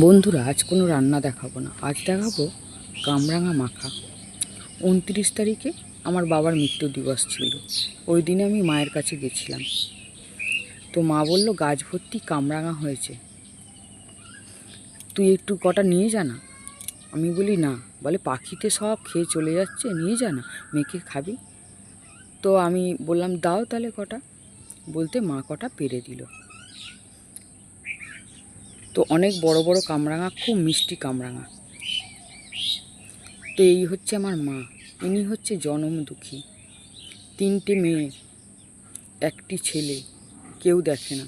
বন্ধুরা, আজ কোনো রান্না দেখাবো না। আজ দেখাবো কামরাঙা মাখা। উনত্রিশ তারিখে আমার বাবার মৃত্যু দিবস ছিল। ওই দিনে আমি মায়ের কাছে গেছিলাম। তো মা বলল, গাছ ভর্তি কামরাঙা হয়েছে। তুই একটু কটা নিয়ে যা না? আমি বলি, না। বলে, পাখিতে সব খেয়ে চলে যাচ্ছে, নিয়ে যা না, মেখে খাবি। তো আমি বললাম, দাও তাহলে কটা। বলতে মা কটা পেরে দিল। তো অনেক বড় বড় কামরাঙা, খুব মিষ্টি কামরাঙা। তো এই হচ্ছে আমার মা, ইনি হচ্ছে জনম দুঃখী তিনটে মেয়ে, একটি ছেলে, কেউ দেখে না।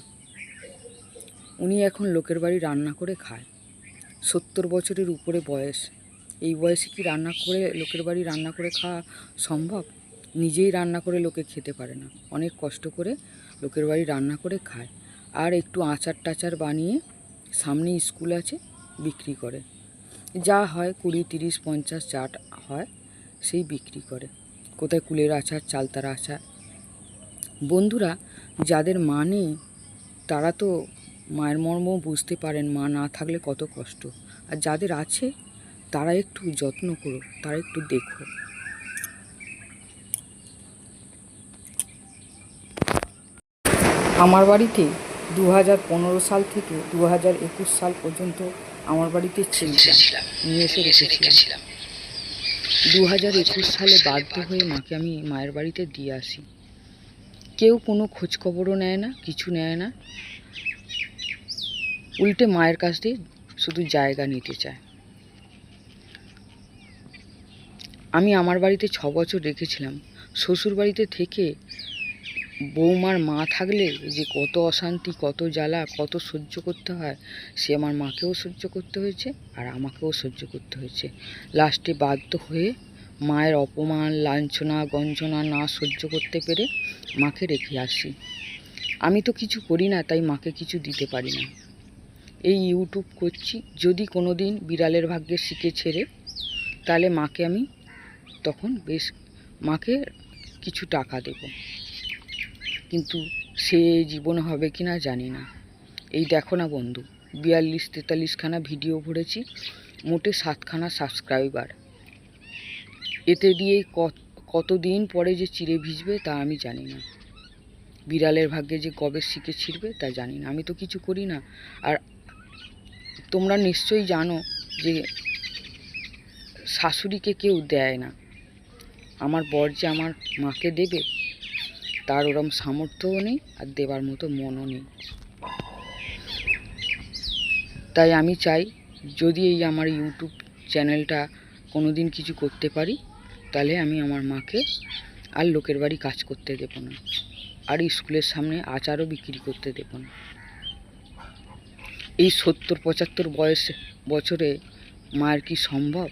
উনি এখন লোকের বাড়ি রান্না করে খায়। সত্তর বছরের উপরে বয়স। এই বয়সে কি রান্না করে, লোকের বাড়ি রান্না করে খাওয়া সম্ভব? নিজেই রান্না করে লোকে খেতে পারে না। অনেক কষ্ট করে লোকের বাড়ি রান্না করে খায়। আর একটু আচার টাচার বানিয়ে সামনে স্কুল আছে, বিক্রি করে। যা হয় কুড়ি, তিরিশ, পঞ্চাশ চাট হয়, সেই বিক্রি করে। কোথায় কুলের আচার, চালতার আচার। বন্ধুরা, যাদের মা নেই, তারা তো মায়ের মর্ম বুঝতে পারেন, মা না থাকলে কত কষ্ট। আর যাদের আছে, তারা একটু যত্ন করো তারা একটু দেখো আমার বাড়িতে দু হাজার পনেরো সাল থেকে দু হাজার একুশ সাল পর্যন্ত আমার বাড়িতে ছিলাম। নিয়ে এসে রেখেছিলাম। দু হাজার একুশ সালে বাধ্য হয়ে মাকে আমি মায়ের বাড়িতে দিয়ে আসি। কেউ কোনো খোঁজখবরও নেয় না কিছু নেয় না। উল্টে মায়ের কাছ দিয়ে শুধু জায়গা নিতে চায়। আমি আমার বাড়িতে ছ বছর রেখেছিলাম। শ্বশুর বাড়িতে থেকে বৌমার মা থাকলে যে কত অশান্তি, কত জ্বালা, কত সহ্য করতে হয়, সে আমার মাকেও সহ্য করতে হয়েছে আর আমাকেও সহ্য করতে হয়েছে। লাস্টে বাধ্য হয়ে মায়ের অপমান, লাঞ্ছনা, গঞ্জনা না সহ্য করতে পেরে মাকে রেখে আসি। আমি তো কিছু করি না, তাই মাকে কিছু দিতে পারি না। এই ইউটিউব করছি, যদি কোনো দিন বিড়ালের ভাগ্যে শিখে ছেড়ে, তাহলে মাকে আমি তখন বেশ, মাকে কিছু টাকা দেবো। কিন্তু সে জীবন হবে কি না জানি না। এই দেখো না বন্ধু, বিয়াল্লিশ তেতাল্লিশখানা ভিডিও ভরেছি, মোটে সাতখানা সাবস্ক্রাইবার। এতে দিয়ে কত, কতদিন পরে যে চিড়ে ভিজবে তা আমি জানি না। বিড়ালের ভাগ্যে যে কবে শিখে ছিড়বে তা জানি না। আমি তো কিছু করি না। আর তোমরা নিশ্চয়ই জানো যে শাশুড়িকে কেউ দেয় না। আমার বর যে আমার মাকে দেবে তার ওরম সামর্থ্যও নেই আর দেবার মতো মনও নেই। তাই আমি চাই, যদি এই আমার ইউটিউব চ্যানেলটা কোনো দিন কিছু করতে পারি, তাহলে আমি আমার মাকে আর লোকের বাড়ি কাজ করতে দেবো না, আর স্কুলের সামনে আচারও বিক্রি করতে দেবো না। এই সত্তর পঁচাত্তর বয়স বছরে মায়ের কি সম্ভব?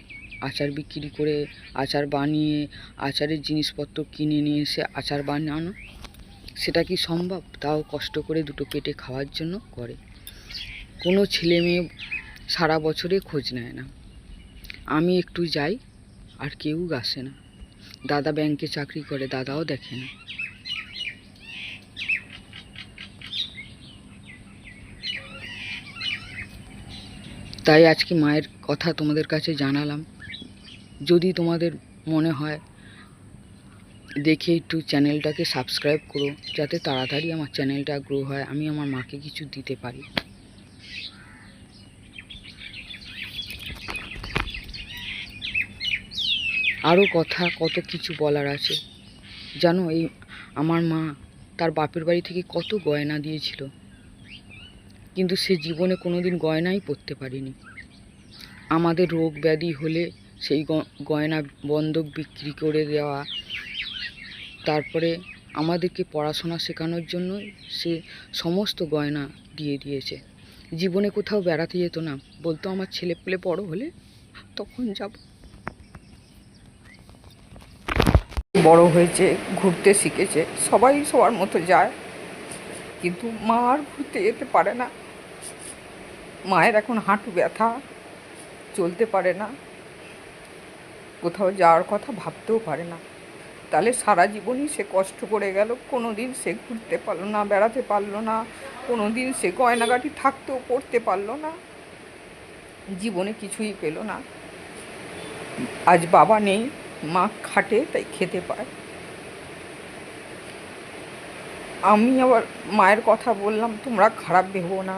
আচার বিক্রি করে আচার বানিয়ে, আচারের জিনিসপত্র কিনে নিয়ে এসে আচার বানানো, সেটা কি সম্ভব? তাও কষ্ট করে দুটো পেটে খাওয়ার জন্য করে। কোনো ছেলে মেয়ে সারা বছরে খোঁজ নেয় না। আমি একটু যাই, আর কেউ আসে না। দাদা ব্যাংকে চাকরি করে, দাদাও দেখে না। তাই আজকে মায়ের কথা তোমাদের কাছে জানালাম। যদি তোমাদের মনে হয় দেখে একটু চ্যানেলটাকে সাবস্ক্রাইব করো, যাতে তাড়াতাড়ি আমার চ্যানেলটা গ্রো হয়, আমি আমার মাকে কিছু দিতে পারি। আরও কথা, কত কিছু বলার আছে। জানো, এই আমার মা তার বাপের বাড়ি থেকে কত গয়না দিয়েছিল। কিন্তু সে জীবনে কোনো দিন গয়নাই পরতে পারিনি। আমাদের রোগ ব্যাধি হলে সেই গয়না বন্ধক বিক্রি করে দেওয়া। তারপরে আমাদেরকে পড়াশোনা শেখানোর জন্য সে সমস্ত গয়না দিয়ে দিয়েছে। জীবনে কোথাও বেড়াতে যেত না। বলতো, আমার ছেলে পেলে বড় হলে তখন যাব। বড় হয়েছে, ঘুরতে শিখেছে, সবাই সবার মতো যায়। কিন্তু মা আর ঘুরতে যেতে পারে না। মায়ের এখন হাঁটু ব্যথা, চলতে পারে না। কোথাও যাওয়ার কথা ভাবতেও পারে না। তাহলে সারা জীবনই সে কষ্ট করে গেল কোনো দিন সে ঘুরতে পারল না, বেড়াতে পারল না কোনো দিন সে গয়নাগাটি থাকতেও পড়তে পারল না। জীবনে কিছুই পেল না। আজ বাবা নেই, মা খাটে, তাই খেতে পায়। আমি আবার মায়ের কথা বললাম, তোমরা খারাপ ভেবো না।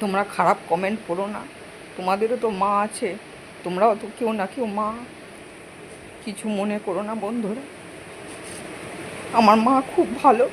তোমরা খারাপ কমেন্ট করো না। তোমাদেরও তো মা আছে। তোমরাও তো কেউ না কেউ মা। কিছু মনে করো না বন্ধুরা। আমার মা খুব ভালো।